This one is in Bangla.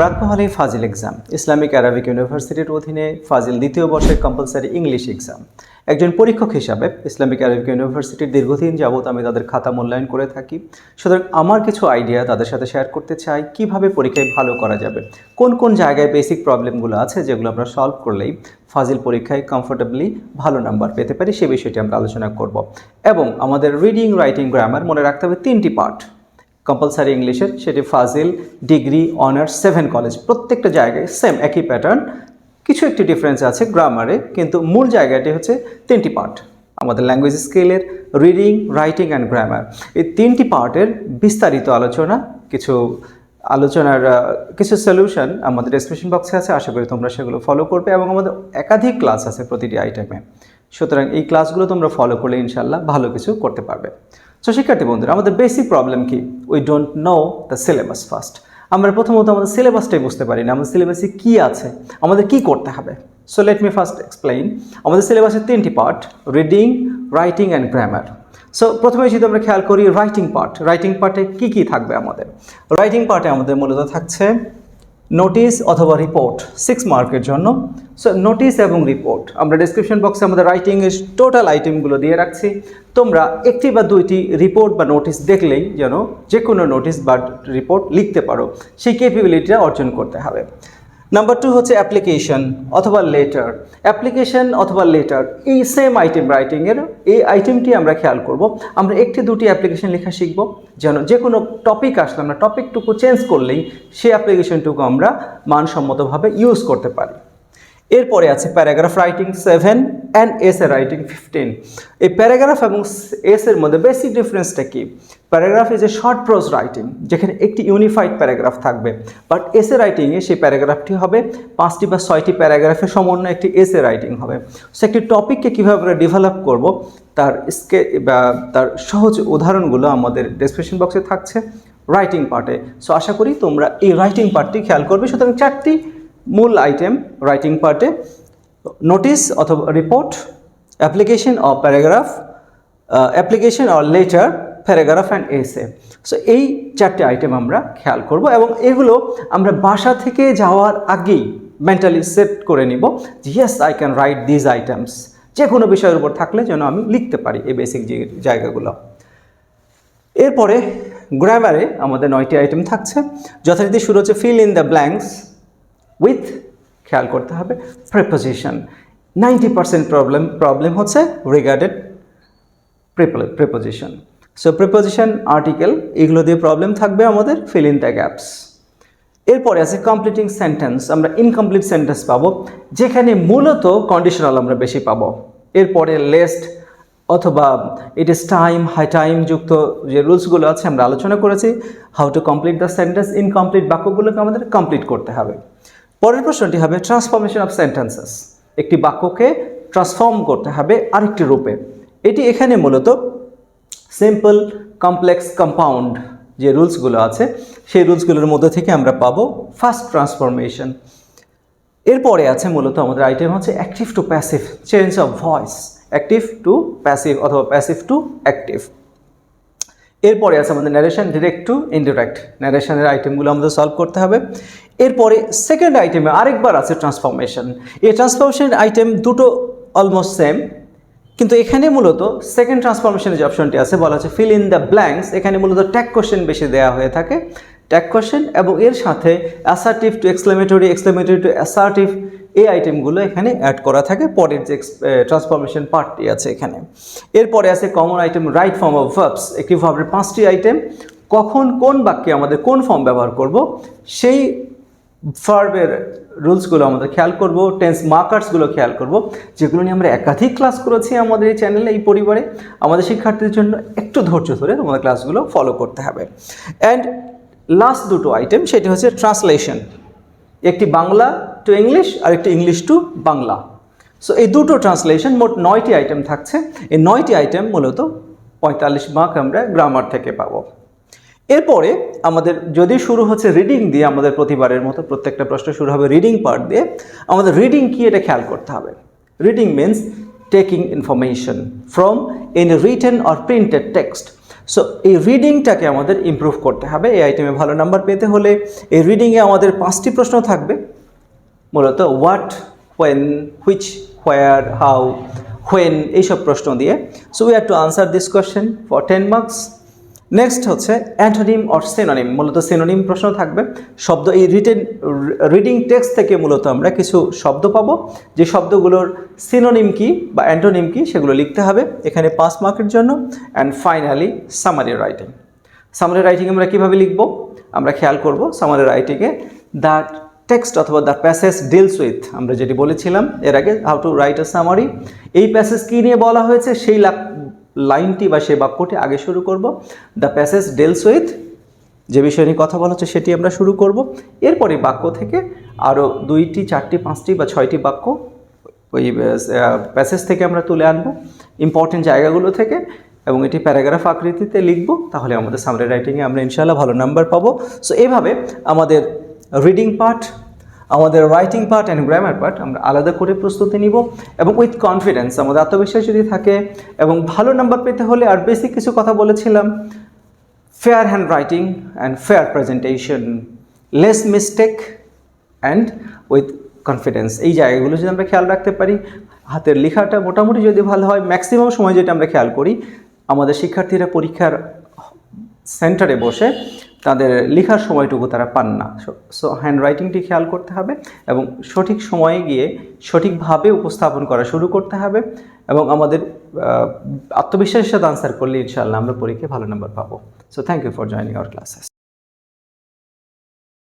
ব্রাতমহলে ফাজিল এক্সাম ইসলামিক আরবিক ইউনিভার্সিটির অধীনে ফাজিল দ্বিতীয় বর্ষের কম্পালসারি ইংলিশ এক্সাম একজন পরীক্ষক হিসাবে ইসলামিক আরবিক ইউনিভার্সিটির দীর্ঘদিন যাবত আমি তাদের খাতা মূল্যায়ন করে থাকি। সুতরাং আমার কিছু আইডিয়া তাদের সাথে শেয়ার করতে চাই, কীভাবে পরীক্ষায় ভালো করা যাবে, কোন কোন জায়গায় বেসিক প্রবলেমগুলো আছে যেগুলো আমরা সলভ করলেই ফাজিল পরীক্ষায় কমফোর্টেবলি ভালো নাম্বার পেতে পারি, সে বিষয়টি আমরা আলোচনা করব। এবং আমাদের রিডিং রাইটিং গ্রামার মনে রাখতে হবে তিনটি পার্ট কম্পালসারি ইংলিশের সেটি Fazil, degree honours seven college প্রত্যেকটা জায়গায় সেম একই প্যাটার্ন কিছু একটি ডিফারেন্স আছে গ্রামারে কিন্তু মূল জায়গাটি হচ্ছে তিনটি পার্ট আমাদের ল্যাঙ্গুয়েজ স্কেলের রিডিং রাইটিং অ্যান্ড গ্রামার এই তিনটি পার্টের বিস্তারিত আলোচনা, কিছু আলোচনার কিছু সলিউশন আমাদের ডিসক্রিপশন বক্সে আছে, আশা করি তোমরা সেগুলো ফলো করবে এবং আমাদের একাধিক ক্লাস আছে প্রতিটি আইটেমে সুতরাং এই ক্লাসগুলো তোমরা ফলো করলে ইনশাল্লাহ ভালো কিছু করতে পারবে। সো শিক্ষার্থী বন্ধুরা, আমাদের বেসিক প্রবলেম কি? We don't know the syllabus first আমরা প্রথমত আমাদের সিলেবাসটাই বুঝতে পারি না। আমাদের সিলেবাসে কী আছে? আমাদের কি করতে হবে? So let me first explain আমাদের সিলেবাসের তিনটি part reading writing and grammar so প্রথমে যদি আমরা খেয়াল করি রাইটিং পার্ট রাইটিং পার্টে কি কি থাকবে আমাদের? রাইটিং পার্টে আমাদের মূলত থাকছে নোটিশ অথবা রিপোর্ট সিক্স মার্কের জন্য। সো নোটিস এবং রিপোর্ট আমরা ডিসক্রিপশন বক্সে আমাদের রাইটিংয়ের টোটাল আইটেমগুলো দিয়ে রাখছি। তোমরা একটি বা দুইটি রিপোর্ট বা নোটিস দেখলেই যেন যে কোনো নোটিস বা রিপোর্ট লিখতে পারো। সেই ক্যাপেবিলিটিটা অর্জন করতে হবে। নাম্বার টু হচ্ছে অ্যাপ্লিকেশন অথবা লেটার অ্যাপ্লিকেশন অথবা লেটার এই সেম আইটেম রাইটিংয়ের এই আইটেমটি আমরা খেয়াল করব। আমরা একটি দুটি অ্যাপ্লিকেশন লেখা শিখব, যেন যে কোনো টপিক আসলে আমরা টপিকটুকু চেঞ্জ করলেই সেই অ্যাপ্লিকেশনটুকু আমরা মানসম্মতভাবে ইউজ করতে পারি। এরপরে আছে paragraph writing seven and essay writing fifteen এই প্যারাগ্রাফ এবং এস এর মধ্যে বেসিক ডিফারেন্সটা কি? Paragraph is a short prose writing যেখানে একটি ইউনিফাইড প্যারাগ্রাফ থাকবে। বাট এসে রাইটিংয়ে সেই প্যারাগ্রাফটি হবে, পাঁচটি বা ছয়টি প্যারাগ্রাফের সমন্বয়ে একটি এসে রাইটিং হবে। সো একটি টপিককে কীভাবে আমরা ডেভেলপ করব, তার স্কে বা তার সহজ উদাহরণগুলো আমাদের ডেসক্রিপশন বক্সে থাকছে রাইটিং পার্টে সো আশা করি তোমরা এই রাইটিং পার্টটি খেয়াল করবে। সুতরাং চারটি মূল আইটেম রাইটিং পার্টে নোটিস অথবা report application of paragraph application or letter paragraph and essay so এই চারটে আইটেম আমরা খেয়াল করব এবং এগুলো আমরা বাসা থেকে যাওয়ার আগেই মেন্টালি সেট করে নিব যে yes I can write these items যে কোনো বিষয়ের উপর থাকলে যেন আমি লিখতে পারি এই বেসিক যে জায়গাগুলো। এরপরে গ্রামারে আমাদের নয়টি আইটেম থাকছে। যথারীতি শুরু হচ্ছে fill in the blanks with খেয়াল করতে হবে preposition ninety percent problem problem হচ্ছে regarded preposition so preposition article এগুলো দিয়ে প্রবলেম থাকবে আমাদের ফিল ইন দ্য গ্যাপস এরপরে আছে কমপ্লিটিং সেন্টেন্স আমরা ইনকমপ্লিট সেন্টেন্স পাবো, যেখানে মূলত কন্ডিশনাল আমরা বেশি পাবো। এরপরে লেস্ট অথবা it is time high time যুক্ত যে রুলসগুলো আছে, আমরা আলোচনা করেছি how to complete the sentence incomplete বাক্যগুলোকে আমাদের কমপ্লিট করতে হবে। পরের প্রশ্নটি হবে ট্রান্সফরমেশন অফ সেন্টেন্সেস একটি বাক্যকে ট্রান্সফর্ম করতে হবে আরেকটি রূপে। এটি এখানে মূলত সিম্পল কমপ্লেক্স কম্পাউন্ড যে রুলসগুলো আছে, সেই রুলসগুলোর মধ্যে থেকে আমরা পাবো ফার্স্ট ট্রান্সফরমেশন এরপরে আছে মূলত আমাদের আইটেম হচ্ছে active to passive change of voice active to passive অথবা প্যাসিভ টু অ্যাক্টিভ এরপরে আছে আমাদের ন্যারেশন ডিরেক্ট টু ইনডিরেক্ট ন্যারেশনের আইটেমগুলো আমাদের সলভ করতে হবে। এরপরে সেকেন্ড আইটেমে আরেকবার আছে ট্রান্সফরমেশন এই ট্রান্সফরমেশন আইটেম দুটো অলমোস্ট সেম কিন্তু এখানে মূলত সেকেন্ড ট্রান্সফরমেশনের যে অপশনটি আছে, বলা হচ্ছে ফিল ইন দ্য ব্ল্যাঙ্কস এখানে মূলত ট্যাগ কোশ্চেন বেশি দেওয়া হয়ে থাকে। ট্যাগ কোশ্চেন এবং এর সাথে assertive to exclamatory exclamatory to assertive এই আইটেমগুলো এখানে অ্যাড করা থাকে, পরের যে ট্রান্সফরমেশন পার্টটি আছে এখানে। এরপরে আছে common item right form of verbs একটি ভার্বের পাঁচটি আইটেম কখন কোন বাক্যে আমাদের কোন ফর্ম ব্যবহার করব, সেই ফার্বের রুলসগুলো আমাদের খেয়াল করব টেন্স মার্কার্সগুলো খেয়াল করব, যেগুলো নিয়ে আমরা একাধিক ক্লাস করেছি আমাদের এই চ্যানেলে এই পরিবারে। আমাদের শিক্ষার্থীদের জন্য একটু ধৈর্য ধরে তোমাদের ক্লাসগুলো ফলো করতে হবে। অ্যান্ড লাস্ট দুটো আইটেম সেটি হচ্ছে ট্রান্সলেশন একটি বাংলা টু ইংলিশ আর একটি ইংলিশ টু বাংলা। সো এই দুটো ট্রান্সলেশন মোট নয়টি আইটেম থাকছে। এই নয়টি আইটেম মূলত পঁয়তাল্লিশ মার্ক আমরা গ্রামার থেকে পাবো। এরপরে আমাদের যদি শুরু হচ্ছে রিডিং দিয়ে আমাদের প্রতিবারের মতো প্রত্যেকটা প্রশ্ন শুরু হবে রিডিং পার্ট দিয়ে, আমাদের রিডিং কি এটা খেয়াল করতে হবে। Reading means taking information from in written or printed text so এই রিডিংটাকে আমাদের ইমপ্রুভ করতে হবে। এই আইটেমে ভালো নাম্বার পেতে হলে এই রিডিংয়ে আমাদের পাঁচটি প্রশ্ন থাকবে। মূলত what when which where how when এইসব প্রশ্ন দিয়ে। So we have to answer this question for ten marks next হচ্ছে অ্যান্টোনিম অর সিনোনিম মূলত সিনোনিম প্রশ্ন থাকবে। শব্দ, এই রিটেন রিডিং টেক্সট থেকে মূলত আমরা কিছু শব্দ পাবো। যে শব্দগুলোর সিনোনিম কি বা অ্যান্টোনিম কি সেগুলো লিখতে হবে এখানে পাঁচ মার্কের জন্য। And finally summary writing summary writing আমরা কীভাবে লিখব? আমরা খেয়াল করব সামারি রাইটিংয়ে দ্য টেক্সট অথবা দ্য প্যাসেজ ডিলস উইথ আমরা যেটি বলেছিলাম এর আগে how to write a summary এই প্যাসেজ কী নিয়ে বলা হয়েছে? সেই লাইনটি বা সেই বাক্যটি আগে শুরু করব। দ্য প্যাসেজ ডেলস উইথ যে বিষয় নিয়ে কথা বলা হচ্ছে সেটি আমরা শুরু করব। এরপরে বাক্য থেকে আরও দুইটি, চারটি, পাঁচটি বা ছয়টি বাক্য ওই প্যাসেজ থেকে আমরা তুলে আনব। ইম্পর্টেন্ট জায়গাগুলো থেকে এবং এটি প্যারাগ্রাফ আকৃতিতে লিখব। তাহলে আমাদের সামনে রাইটিংয়ে আমরা ইনশাআল্লাহ ভালো নাম্বার পাবো। সো এইভাবে আমাদের রিডিং পার্ট আমাদের writing part and grammar part আমরা আলাদা করে প্রস্তুতি নিব এবং উইথ কনফিডেন্স আমাদের আত্মবিশ্বাস যদি থাকে এবং ভালো নাম্বার পেতে হলে আর বেসিক কিছু কথা বলেছিলাম fair handwriting and fair presentation less mistake and with confidence এই জায়গাগুলো যদি আমরা খেয়াল রাখতে পারি, হাতের লেখাটা মোটামুটি যদি ভালো হয় ম্যাক্সিমাম সময় যেটা আমরা খেয়াল করি, আমাদের শিক্ষার্থীরা পরীক্ষার সেন্টারে বসে তাদের লেখার সময়টুকু তারা পান না। সো হ্যান্ড রাইটিংটি খেয়াল করতে হবে এবং সঠিক সময়ে গিয়ে সঠিকভাবে উপস্থাপন করা শুরু করতে হবে এবং আমাদের আত্মবিশ্বাসের সাথে আনসার করলে ইনশাআল্লাহ আমরা পরীক্ষায় ভালো নাম্বার পাবো। So thank you for joining our classes